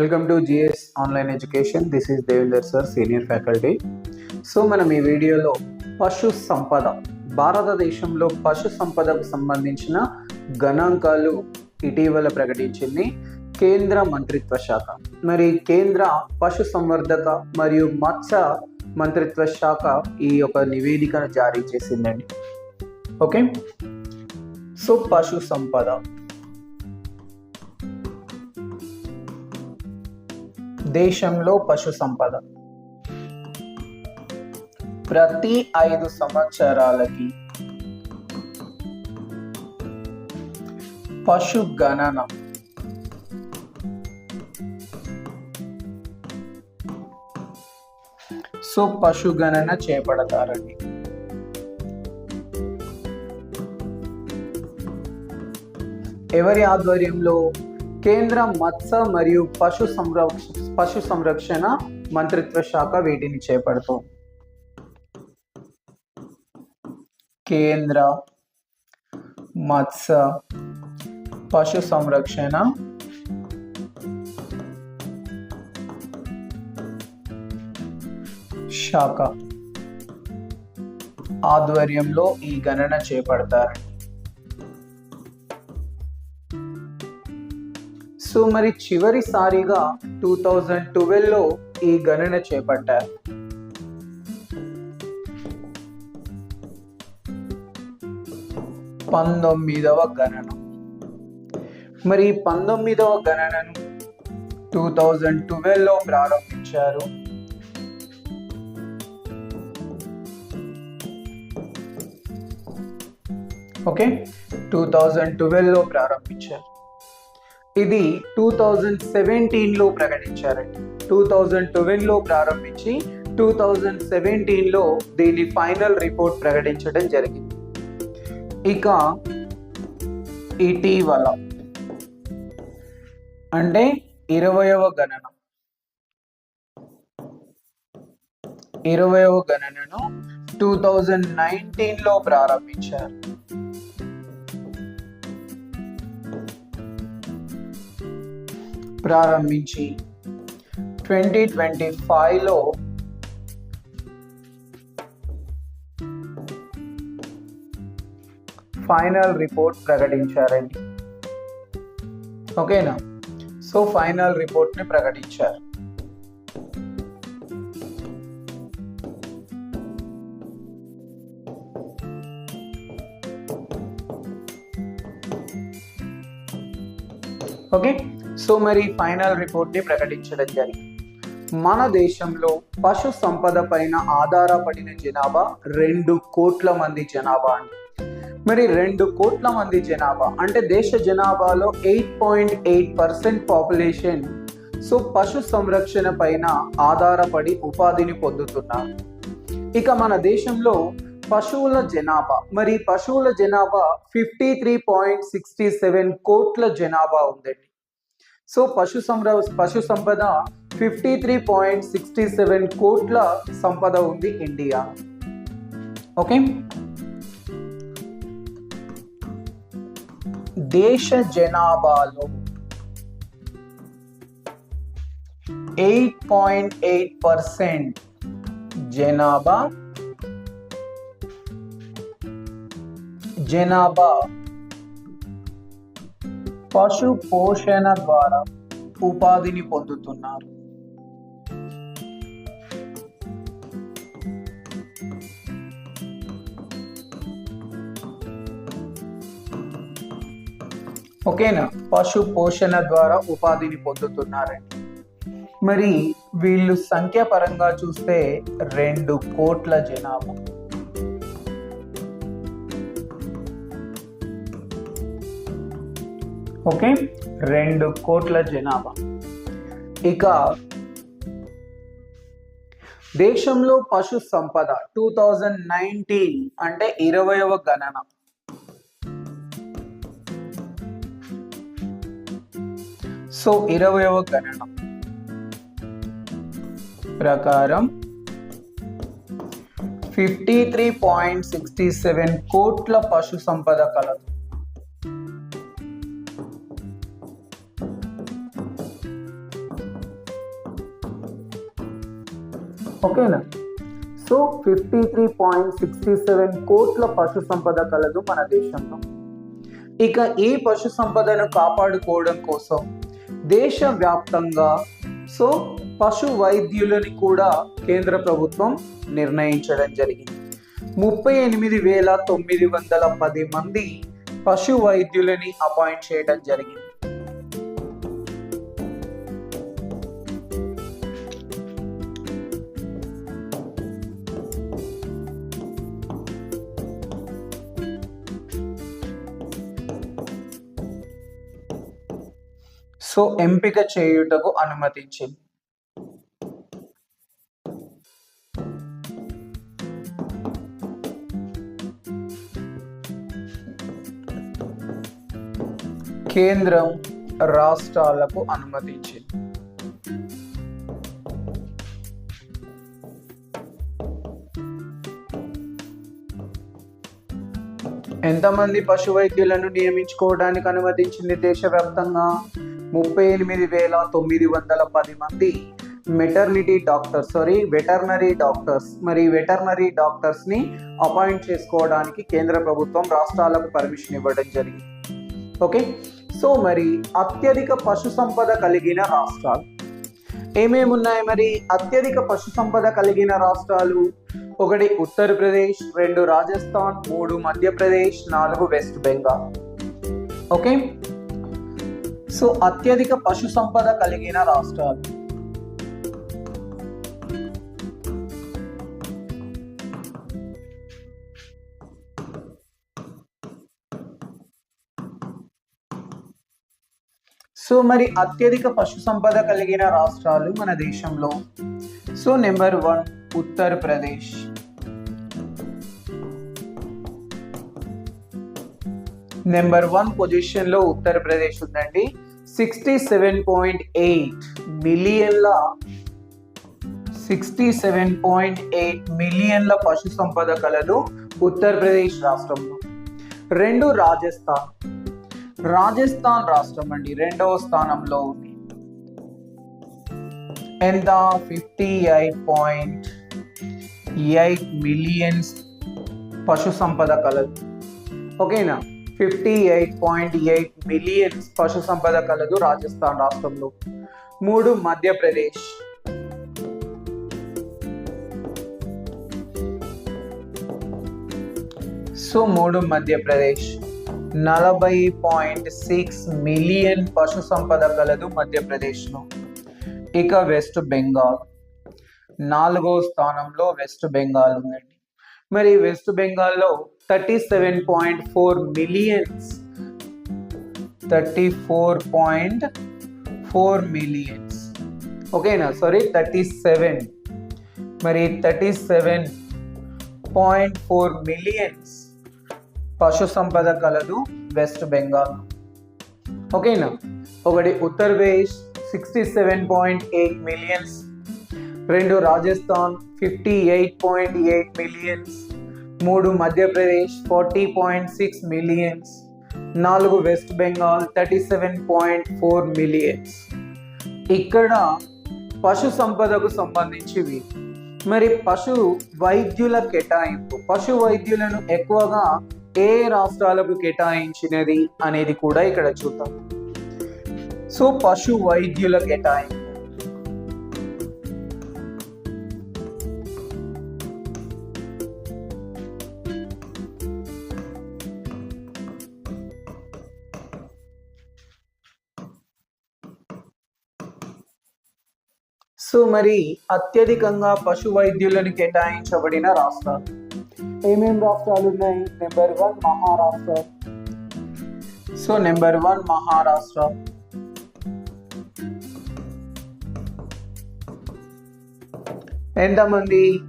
Welcome to GS online education this is Devender sir senior faculty so మనం ఈ వీడియోలో పశు సంపద భారతదేశంలో పశు సంపదకు సంబంధించిన గణాంకాలు ఇటీవల ప్రకటించింది కేంద్ర మంత్రిత్వ శాఖ. మరి కేంద్ర పశు సంవర్ధక మరియు మత్స్య మంత్రిత్వ శాఖ ఈ యొక్క నివేదికను జారీ చేసిందండి. ఓకే? సో పశు సంపద. దేశంలో పశు సంపద. ప్రతి ఐదు సంవత్సరాలకి పశు గణన. సో పశు గణన చేపడతారండి. ఎవరి ఆధ్వర్యంలో కేంద్ర మత్స్య మరియు పశు సంరక్ష పశు సంరక్షణ మంత్రిత్వ శాఖ వీటిని చేపడుతుంది కేంద్ర మత్స్య పశు సంరక్షణ శాఖ ఆధ్వర్యంలో ఈ గణన చేపడతారు. సో మరి చివరిసారిగా టూ థౌజండ్ ట్వెల్వ్లో ఈ గణన చేపట్టారు. పంతొమ్మిదవ గణన. మరి పంతొమ్మిదవ గణనను టూ థౌజండ్ ట్వెల్వ్లో ప్రారంభించారు. ఓకే? టూ థౌజండ్ ట్వెల్వ్లో ప్రారంభించారు. ఇది టూ థౌజండ్ సెవెంటీన్లో ప్రకటించారండి. టూ థౌజండ్ ట్వెల్వ్లో ప్రారంభించి టూ థౌజండ్ సెవెంటీన్లో దీని ఫైనల్ రిపోర్ట్ ప్రకటించడం జరిగింది. ఇక ఇటీవల అంటే ఇరవయవ గణన. ఇరవయవ గణనను టూ థౌజండ్ నైన్టీన్లో ప్రారంభించారు. ప్రారంభించి. ట్వంటీ ట్వంటీ ఫైవ్లో ఫైనల్ రిపోర్ట్ ప్రకటించారండి. ఓకేనా? సో ఫైనల్ రిపోర్ట్ని ప్రకటించారు. ఓకే? సో మరి ఫైనల్ రిపోర్ట్ని ప్రకటించడం జరిగింది. మన దేశంలో పశు సంపద పైన ఆధారపడిన జనాభా రెండు కోట్ల మంది జనాభా అండి. మరి రెండు కోట్ల మంది జనాభా అంటే దేశ జనాభాలో eight point eight percent population. So పశు సంరక్షణ పైన ఆధారపడి ఉపాధిని పొందుతున్నారు. ఇక మన దేశంలో పశువుల జనాభా మరి పశువుల జనాభా fifty three point sixty seven కోట్ల జనాభా ఉందండి. సో పశు సంర పశు సంపద fifty three point sixty seven కోట్ల సంపద ఉంది ఇండియా. ఓకే? దేశ జనాభాలో ఎయిట్ పాయింట్ ఎయిట్ పర్సెంట్ జనాభా జనాభా పశు పోషణ ద్వారా ఉపాధిని పొందుతున్నారు. ఓకేనా? పశు పోషణ ద్వారా ఉపాధిని పొందుతున్నారండి. మరి వీళ్ళు సంఖ్యాపరంగా చూస్తే రెండు కోట్ల జనాభా. ఓకే? రెండు కోట్ల జనాభా. ఇక దేశంలో పశు సంపద టూ థౌజండ్ నైన్టీన్ అంటే ఇరవయవ గణన. సో ఇరవయవ గణన. ప్రకారం fifty three point sixty seven కోట్ల పశు సంపద కలదు. ఓకేనా? So fifty three point sixty seven కోట్ల పశు సంపద కలదు మన దేశంలో. ఇక ఈ పశు సంపదను కాపాడుకోవడం కోసం దేశవ్యాప్తంగా సో పశు వైద్యులని కూడా కేంద్ర ప్రభుత్వం నిర్ణయించడం జరిగింది. ముప్పై ఎనిమిది వేల తొమ్మిది వందల పది మంది పశు వైద్యులని అపాయింట్ చేయడం జరిగింది. సో ఎంపిక చేయుటకు అనుమతించింది కేంద్రం రాష్ట్రాలకు అనుమతించింది ఎంతమంది పశు వైద్యులను నియమించుకోవడానికి అనుమతించింది దేశవ్యాప్తంగా? ముప్పై ఎనిమిది వేల తొమ్మిది వందల పది మంది maternity doctors sorry veterinary doctors మరి వెటర్నరీ డాక్టర్స్ని అపాయింట్ చేసుకోవడానికి కేంద్ర ప్రభుత్వం రాష్ట్రాలకు పర్మిషన్ ఇవ్వడం జరిగింది. ఓకే సో మరి అత్యధిక పశు సంపద కలిగిన రాష్ట్రాలు. ఏమేమి ఉన్నాయి మరి అత్యధిక పశు సంపద కలిగిన రాష్ట్రాలు? ఒకటి ఉత్తరప్రదేశ్ రెండు రాజస్థాన్ మూడు మధ్యప్రదేశ్ నాలుగు వెస్ట్ బెంగాల్. ఓకే సో అత్యధిక పశు సంపద కలిగిన రాష్ట్రాలు. సో మరి అత్యధిక పశు సంపద కలిగిన రాష్ట్రాలు మన దేశంలో. So number one Uttar Pradesh. Number one పొజిషన్లో ఉత్తరప్రదేశ్ ఉందండి. సిక్స్టీ సెవెన్ పాయింట్ ఎయిట్ మిలియన్ల సిక్స్టీ సెవెన్ పాయింట్ ఎయిట్ మిలియన్ల పశు సంపద కలదు ఉత్తరప్రదేశ్ రాష్ట్రంలో. రెండు రాజస్థాన్. రాజస్థాన్ రాష్ట్రం అండి రెండవ స్థానంలో ఉంది. ఎంత? Fifty eight point eight millions పశు సంపద కలదు ఓకేనా? Fifty eight point eight millions పశు సంపద కలదు రాజస్థాన్ రాష్ట్రంలో. మూడు మధ్యప్రదేశ్. సో మూడు మధ్యప్రదేశ్. నలభై పాయింట్ సిక్స్ మిలియన్ పశు సంపద కలదు మధ్యప్రదేశ్లో. ఇక వెస్ట్ బెంగాల్. నాలుగో స్థానంలో వెస్ట్ బెంగాల్ ఉందండి. మరి వెస్ట్ బెంగాల్లో thirty seven point four millions thirty four point four millions ఓకేనా సారీ థర్టీ సెవెన్ మరి thirty seven point four millions పశు సంపద కలదు వెస్ట్ బెంగాల్ ఓకేనా ఒకటి Uttar Pradesh sixty seven point eight millions రెండు Rajasthan fifty eight point eight millions మూడు Madhya Pradesh forty point six millions. నాలుగు West Bengal thirty seven point four millions. ఇక్కడ పశు సంపదకు సంబంధించివి. మరి పశు వైద్యుల కేటాయింపు పశు వైద్యులను ఎక్కువగా ఏ రాష్ట్రాలకు కేటాయించినది అనేది కూడా ఇక్కడ చూద్దాం. సో పశు వైద్యుల కేటాయింపు. సో మరి అత్యధికంగా పశు వైద్యులను కేటాయించబడిన రాష్ట్రాలు? ఏమేం రాష్ట్రాలు ఉన్నాయి? Number one Maharashtra so number one Maharashtra. ఎంతమంది?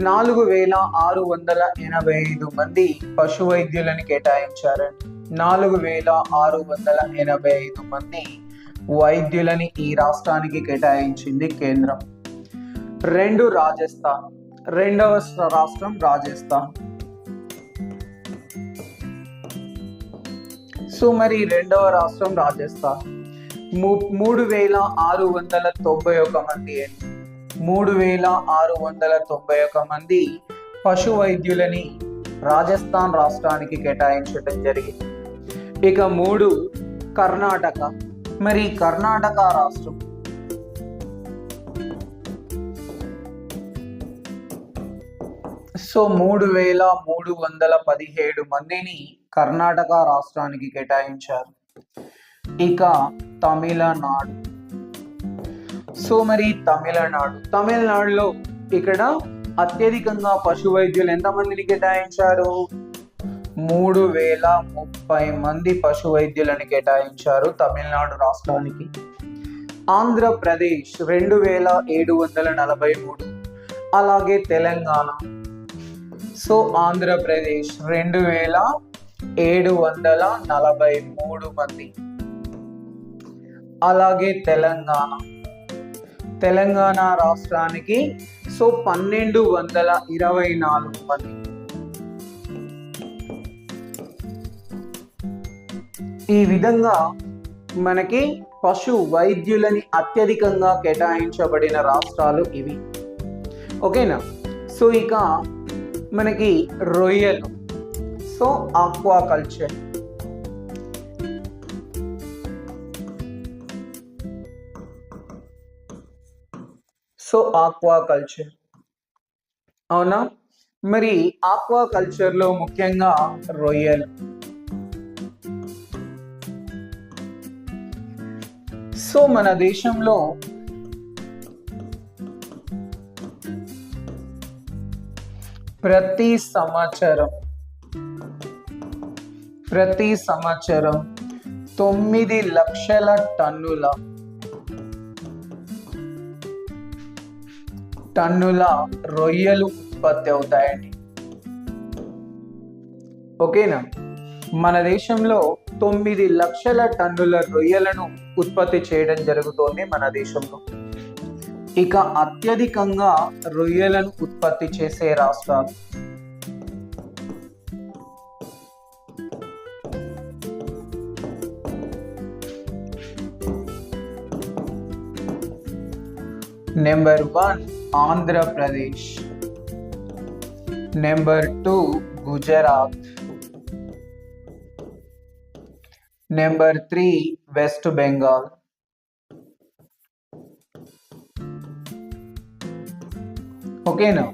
నాలుగు వేల ఆరు వందల ఎనభై ఐదు మంది పశు వైద్యులను కేటాయించారండి నాలుగు వేల ఆరు వందల ఎనభై ఐదు మంది వైద్యులని ఈ రాష్ట్రానికి కేటాయించింది కేంద్రం. రెండు రాజస్థాన్ రెండవ రాష్ట్రం రాజస్థాన్. సో మరి రెండవ రాష్ట్రం రాజస్థాన్. మూడు వేల ఆరు వందల తొంభై ఒక మంది మూడు వేల ఆరు వందల తొంభై ఒక మంది పశు వైద్యులని రాజస్థాన్ రాష్ట్రానికి కేటాయించడం జరిగింది. ఇక మూడు కర్ణాటక మరి కర్ణాటక రాష్ట్రం. సో మూడు వేల మూడు వందల పదిహేడు మందిని కర్ణాటక రాష్ట్రానికి కేటాయించారు. ఇక తమిళనాడు. సో మరి తమిళనాడు. తమిళనాడులో ఇక్కడ అత్యధికంగా పశు వైద్యులు ఎంతమందిని కేటాయించారు? మూడు వేల ముప్పై మంది పశు వైద్యులను కేటాయించారు తమిళనాడు రాష్ట్రానికి. ఆంధ్రప్రదేశ్ రెండు వేల ఏడు వందల నలభై మూడు అలాగే తెలంగాణ. సో ఆంధ్రప్రదేశ్ రెండు వేల ఏడు వందల నలభై మూడు మంది. అలాగే తెలంగాణ. తెలంగాణ రాష్ట్రానికి సో పన్నెండు వందల ఇరవై నాలుగు మంది. ఈ విధంగా మనకి పశు వైద్యులని అత్యధికంగా కేటాయించబడిన రాష్ట్రాలు ఇవి. ఓకేనా? సో ఇక మనకి రొయ్యలు. So aquaculture. So aquaculture. అవునా? మరి ఆక్వాకల్చర్లో ముఖ్యంగా రొయ్యలు. సో మన దేశంలో ప్రతి సంవత్సరం ప్రతి సంవత్సరం తొమ్మిది లక్షల టన్నుల టన్నుల రొయ్యలు ఉత్పత్తి అవుతాయండి. ఓకేనా? మన దేశంలో తొమ్మిది లక్షల టన్నుల రొయ్యలను ఉత్పత్తి చేయడం జరుగుతోంది మన దేశంలో. ఇక అత్యధికంగా రొయ్యలను ఉత్పత్తి చేసే రాష్ట్రాలు. Number one Andhra Pradesh number two Gujarat number three West Bengal. ఓకేనా?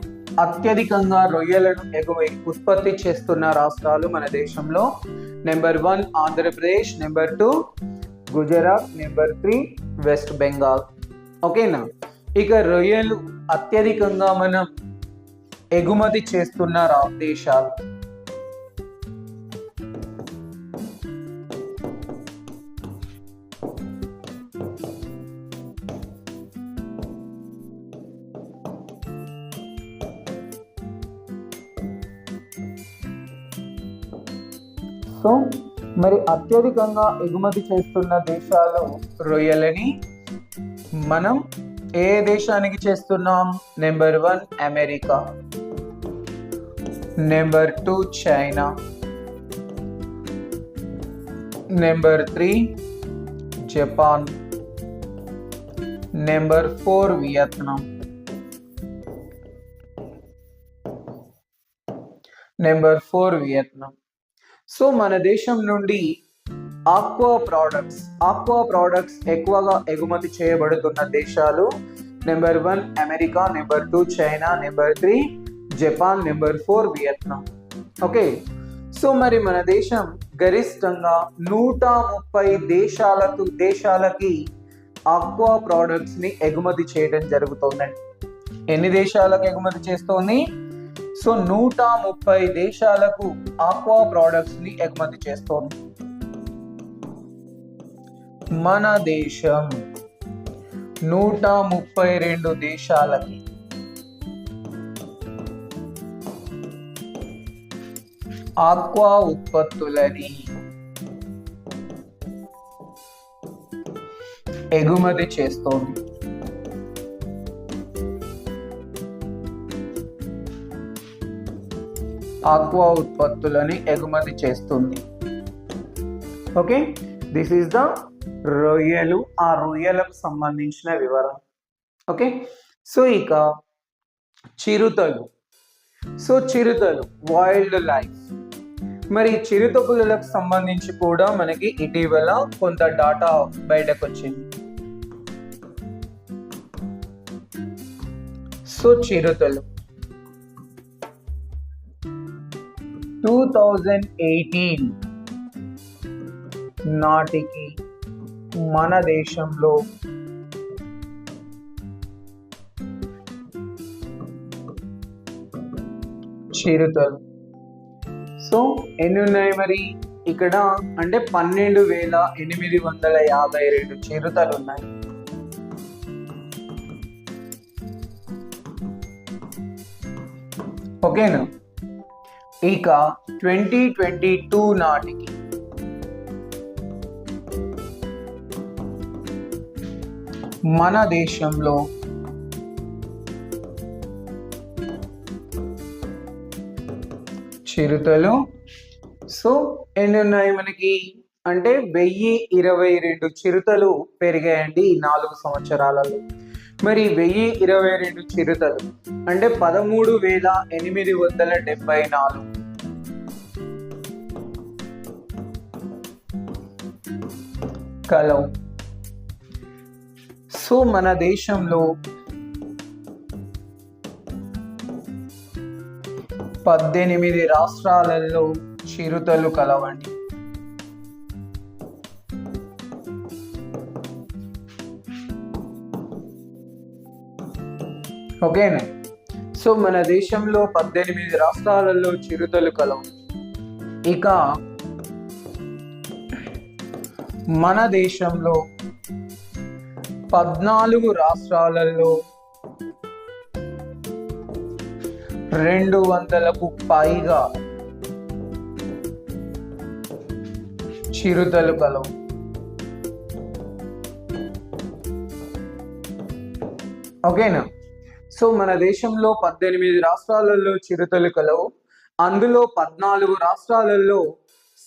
అత్యధికంగా రొయ్యలను ఎగువ ఉత్పత్తి చేస్తున్న రాష్ట్రాలు మన దేశంలో. Number one Andhra Pradesh. Number two Gujarat. Number three West Bengal. ఓకేనా? ఇక రొయ్యలు అత్యధికంగా మనం ఎగుమతి చేస్తున్న రా దేశాలు. సో మరి అత్యధికంగా ఎగుమతి చేస్తున్న దేశాలు రొయ్యలని మనం ఏ దేశానికి చేస్తున్నాం? Number one America. Number two China. Number three Japan. Number four Vietnam. Number four Vietnam. So మన దేశం నుండి ఆక్వా ప్రోడక్ట్స్ ఆక్వా ప్రోడక్ట్స్ ఎక్కువగా ఎగుమతి చేయబడుతున్న దేశాలు number one America number two China number three Japan number four Vietnam. Okay so మరి మన దేశం గరిష్టంగా నూట ముప్పై దేశాలకు దేశాలకి ఆక్వా ప్రోడక్ట్స్ని ఎగుమతి చేయడం జరుగుతుందండి. ఎన్ని దేశాలకు ఎగుమతి చేస్తోంది? సో నూట ముప్పై దేశాలకు ఆక్వా ప్రోడక్ట్స్ని ఎగుమతి చేస్తోంది. మన దేశం నూట ముప్పై రెండు దేశాలకి ఆక్వా ఉత్పత్తులని ఎగుమతి చేస్తోంది. ఆక్వా ఉత్పత్తులని ఎగుమతి చేస్తుంది. ఓకే? దిస్ ఈస్ ద రొయ్యలు. ఆ రొయ్యలకు సంబంధించిన వివరం. ఓకే? సో ఇక చిరుతలు. సో చిరుతలు. వైల్డ్ లైఫ్ మరి చిరుతపులకు సంబంధించి కూడా మనకి ఇటీవల కొంత డాటా బయటకు వచ్చింది. సో చిరుతలు. టూ థౌజండ్ ఎయిటీన్ నాటికి మన దేశంలో చిరుతలు. సో ఎన్ని ఉన్నాయి మరి? ఇక్కడ అంటే పన్నెండు వేల ఎనిమిది వందల యాభై రెండు చిరుతలు ఉన్నాయి. ఓకేనా? ఇక ట్వంటీ ట్వంటీ టూ నాటికి. మన దేశంలో చిరుతలు సో ఎన్ని ఉన్నాయి మనకి? అంటే వెయ్యి ఇరవై రెండు చిరుతలు పెరిగాయండి ఈ నాలుగు సంవత్సరాలలో. మరి వెయ్యి ఇరవై రెండు చిరుతలు అంటే పదమూడు వేల ఎనిమిది వందల డెబ్బై నాలుగు. కలవు సో మన దేశంలో పద్దెనిమిది రాష్ట్రాలలో చిరుతలు కలవండి. ఓకేనా సో మన దేశంలో పద్దెనిమిది రాష్ట్రాలలో చిరుతలు కలవు ఇక మన దేశంలో పద్నాలుగు రాష్ట్రాలలో రెండు వందలకు పైగా చిరుతలు కలవు ఓకేనా? సో మన దేశంలో పద్దెనిమిది రాష్ట్రాలలో చిరుతలు కలవు అందులో పద్నాలుగు రాష్ట్రాలలో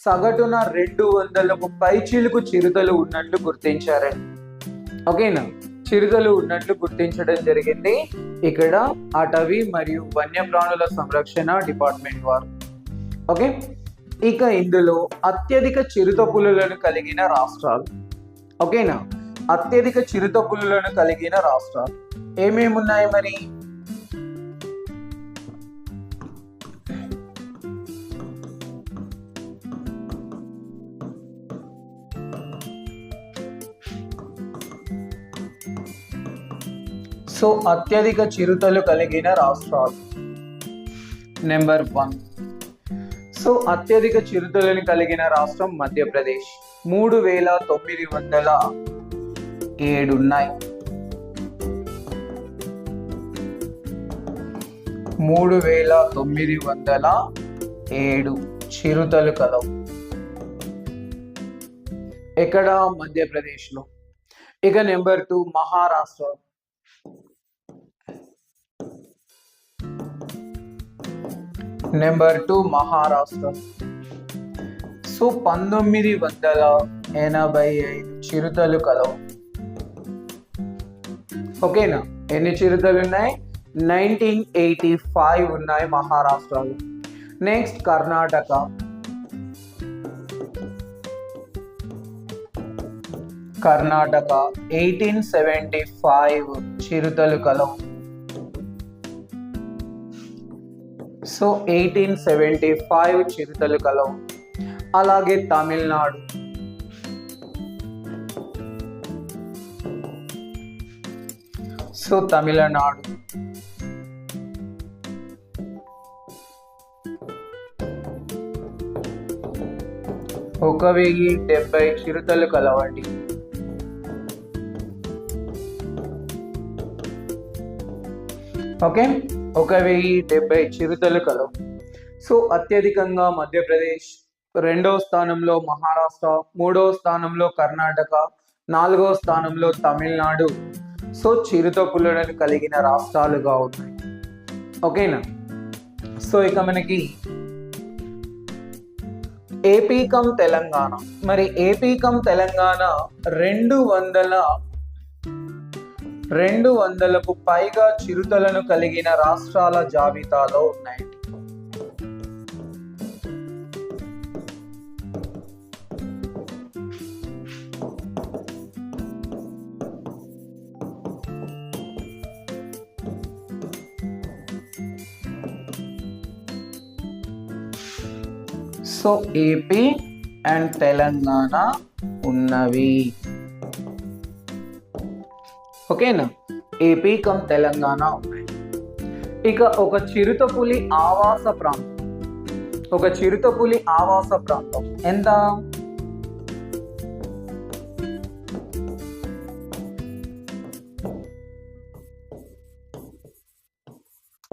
సగటున రెండు వందలకు పైచీలకు చిరుతలు ఉన్నట్లు గుర్తించారండి. ఓకేనా? చిరుతలు ఉన్నట్లు గుర్తించడం జరిగింది. ఇక్కడ అటవీ మరియు వన్యప్రాణుల సంరక్షణ డిపార్ట్మెంట్ వారు. ఓకే? ఇక ఇందులో అత్యధిక చిరుత పులులను కలిగిన రాష్ట్రాలు. ఓకేనా? అత్యధిక చిరుత పులులను కలిగిన రాష్ట్రాలు. ఏమేమి ఉన్నాయి మరి? సో అత్యధిక చిరుతలు కలిగిన రాష్ట్రాలు. నెంబర్ వన్ సో అత్యధిక చిరుతలను కలిగిన రాష్ట్రం మధ్యప్రదేశ్. మూడు వేల తొమ్మిది వందల ఏడున్నాయి మూడు వేల తొమ్మిది వందల ఏడు చిరుతలు కలవు. ఎక్కడ మధ్యప్రదేశ్లో? ఇక number two Maharashtra number two Maharashtra so పంతొమ్మిది వందల ఎనభై ఐదు చిరుతలు కలవు. ఓకేనా ఎన్ని చిరుతలు ఉన్నాయి? నైన్టీన్ ఎయిటీ ఫైవ్ ఉన్నాయి మహారాష్ట్రలో. Next Karnataka. Karnataka eighteen seventy five చిరుతలు కలవు. సో ఎయిటీన్ సెవెంటీ ఫైవ్ చిరుతలు కలవు. అలాగే తమిళనాడు. సో తమిళనాడు. ఒక వెయ్యి డెబ్బై చిరుతలు కలవండి. ఓకే? ఒక వెయ్యి డెబ్బై చిరుతలు కలవు. సో అత్యధికంగా మధ్యప్రదేశ్ రెండవ స్థానంలో మహారాష్ట్ర మూడవ స్థానంలో కర్ణాటక నాలుగవ స్థానంలో తమిళనాడు. సో చిరుత పుల్లడలు కలిగిన రాష్ట్రాలుగా ఉన్నాయి. ఓకేనా? సో ఇక మనకి ఏపీ కమ్ తెలంగాణ. మరి ఏపీ కమ్ తెలంగాణ రెండు వందల రెండు వందలకు పైగా చిరుతలను కలిగిన రాష్ట్రాల జాబితాలో ఉన్నాయి. సో ఏపీ అండ్ తెలంగాణ ఉన్నవి. ఓకేనా? ఏపీ కమ్ తెలంగాణ ఉన్నాయి ఇక ఒక చిరుతపులి ఆవాస ప్రాంతం. ఒక చిరుతపులి ఆవాస ప్రాంతం. ఎంత?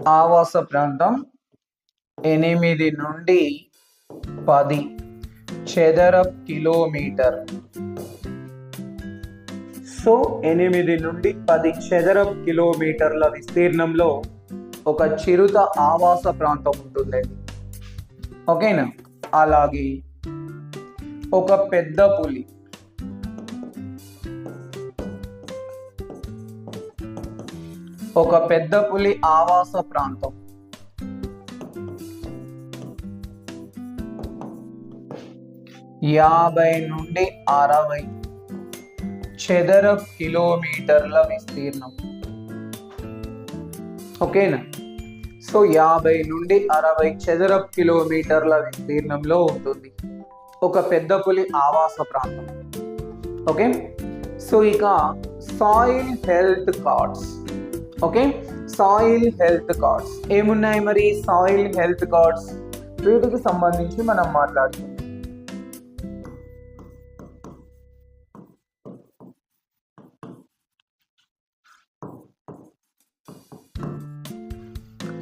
ఆవాస ప్రాంతం ఎనిమిది నుండి పది చదరపు కిలోమీటర్. సో ఎనిమిది నుండి పది చదరపు కిలోమీటర్ల విస్తీర్ణంలో ఒక చిరుత ఆవాస ప్రాంతం ఉంటుందండి ఓకేనా? అలాగే ఒక పెద్ద పులి. ఒక పెద్ద పులి ఆవాస ప్రాంతం. యాభై నుండి అరవై చదరపు కిలోమీటర్ల విస్తీర్ణం. ఓకేనా? సో యాభై నుండి అరవై చదరపు కిలోమీటర్ల విస్తీర్ణంలో ఉంటుంది. ఒక పెద్ద పులి ఆవాస ప్రాంతం. ఓకే? సో ఇక soil health cards okay? Soil health cards ఏమున్నాయి మరి సాయిల్ హెల్త్ కార్డ్స్ వీటికి సంబంధించి మనం మాట్లాడుతున్నాం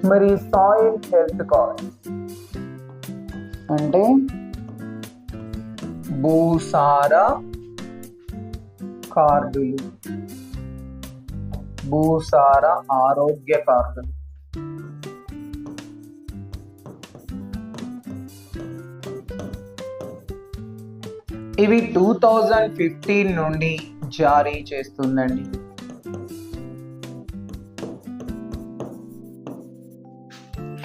మరి సాయిల్ హెల్త్ కార్డ్ అంటే భూసార కార్డులు. భూసార ఆరోగ్య కార్డులు. ఇవి టూ థౌజండ్ ఫిఫ్టీన్ నుండి జారీ చేస్తుందండి.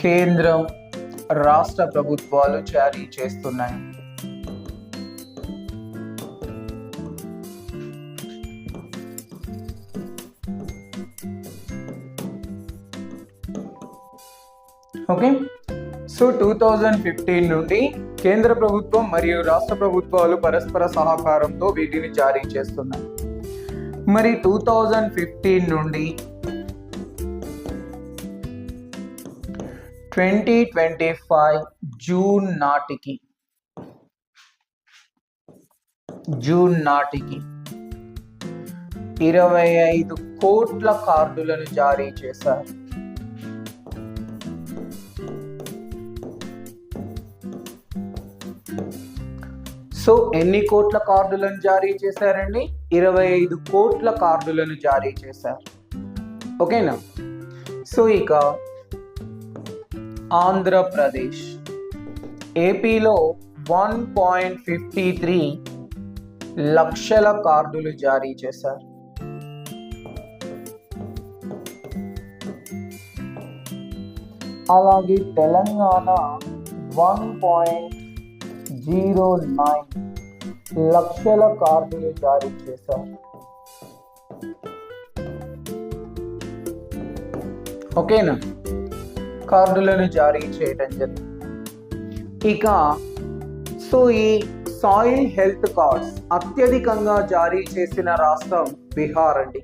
కేంద్రం రాష్ట్ర ప్రభుత్వాలు జారీ చేస్తున్నాయి. Okay? So two thousand fifteen నుండి కేంద్ర ప్రభుత్వం మరియు రాష్ట్ర ప్రభుత్వాలు పరస్పర సహకారంతో వీటిని జారీ చేస్తున్నాయి. మరి టూ థౌజండ్ ఫిఫ్టీన్ నుండి ట్వంటీ ట్వంటీ ఫైవ్ జూన్ నాటికి. జూన్ నాటికి ఇరవై ఐదు కోట్ల కార్డులను జారీ చేశారు. సో ఎన్ని కోట్ల కార్డులను జారీ చేశారండి? ఇరవై ఐదు కోట్ల కార్డులను జారీ చేశారు. ఓకేనా? సో ఇక ఆంధ్రప్రదేశ్. ఏపీలో వన్ పాయింట్ ఫిఫ్టీ త్రీ లక్షల కార్డులు జారీ చేశారు. అలాగే Telangana one point zero nine లక్షల కార్డులు జారీ చేశారు. ఓకేనా? కార్డులను జారీ చేయడం జరిగింది. ఇక సో ఈ సాయిల్ హెల్త్ కార్డ్స్ అత్యధికంగా జారీ చేసిన రాష్ట్రం బీహార్ అండి.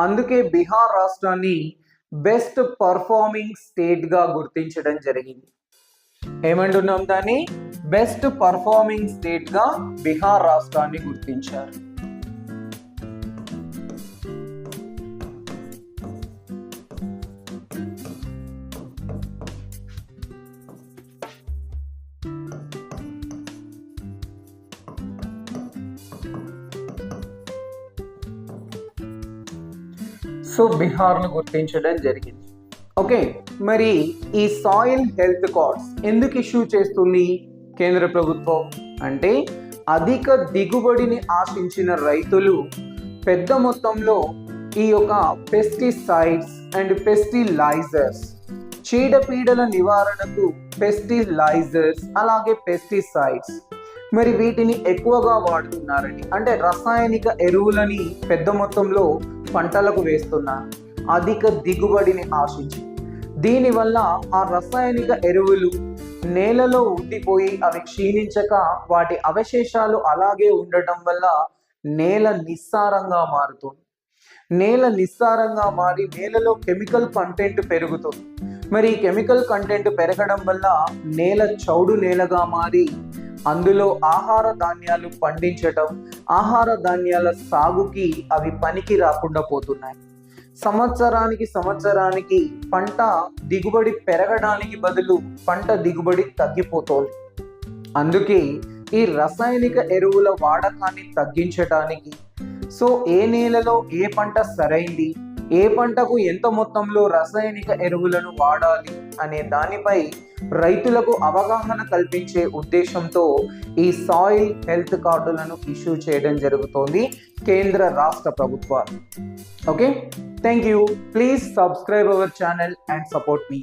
అందుకే బీహార్ రాష్ట్రాన్ని బెస్ట్ పర్ఫార్మింగ్ స్టేట్గా గుర్తించడం జరిగింది. ఏమంటున్నాం దాన్ని? బెస్ట్ పర్ఫార్మింగ్ స్టేట్గా బీహార్ రాష్ట్రాన్ని గుర్తించారు. సో బీహార్ను గుర్తించడం జరిగింది. ఓకే మరి ఈ సాయిల్ హెల్త్ కార్డ్స్ ఎందుకు ఇష్యూ చేస్తుంది కేంద్ర ప్రభుత్వం? అంటే అధిక దిగుబడిని ఆశించిన రైతులు పెద్ద మొత్తంలో ఈ యొక్క పెస్టిసైడ్స్ అండ్ పెస్టిలైజర్స్ చీడపీడల నివారణకు పెస్టిలైజర్స్ అలాగే పెస్టిసైడ్స్ మరి వీటిని ఎక్కువగా వాడుతున్నారండి అంటే రసాయనిక ఎరువులని పెద్ద మొత్తంలో పంటలకు వేస్తున్నారు అధిక దిగుబడిని ఆశించి. దీనివల్ల ఆ రసాయనిక ఎరువులు నేలలో ఉండిపోయి అవి క్షీణించక వాటి అవశేషాలు అలాగే ఉండటం వల్ల నేల నిస్సారంగా మారుతుంది. నేల నిస్సారంగా మారి నేలలో కెమికల్ కంటెంట్ పెరుగుతుంది. మరి ఈ కెమికల్ కంటెంట్ పెరగడం వల్ల నేల చౌడు నేలగా మారి అందులో ఆహార ధాన్యాలు పండించటం ఆహార ధాన్యాల సాగుకి అవి పనికి రాకుండా పోతున్నాయి. సంవత్సరానికి సంవత్సరానికి పంట దిగుబడి పెరగడానికి బదులు పంట దిగుబడి తగ్గిపోతోంది. అందుకే ఈ రసాయనిక ఎరువుల వాడకాన్ని తగ్గించడానికి సో ఏ నేలలో ఏ పంట సరైంది ఏ పంటకు ఎంత మొత్తంలో రసాయనిక ఎరువులను వాడాలి అనే దానిపై రైతులకు అవగాహన కల్పించే ఉద్దేశంతో ఈ సాయిల్ హెల్త్ కార్డులను ఇష్యూ చేయడం జరుగుతోంది కేంద్ర రాష్ట్ర ప్రభుత్వాలు. Okay? Thank you please subscribe our channel and support me.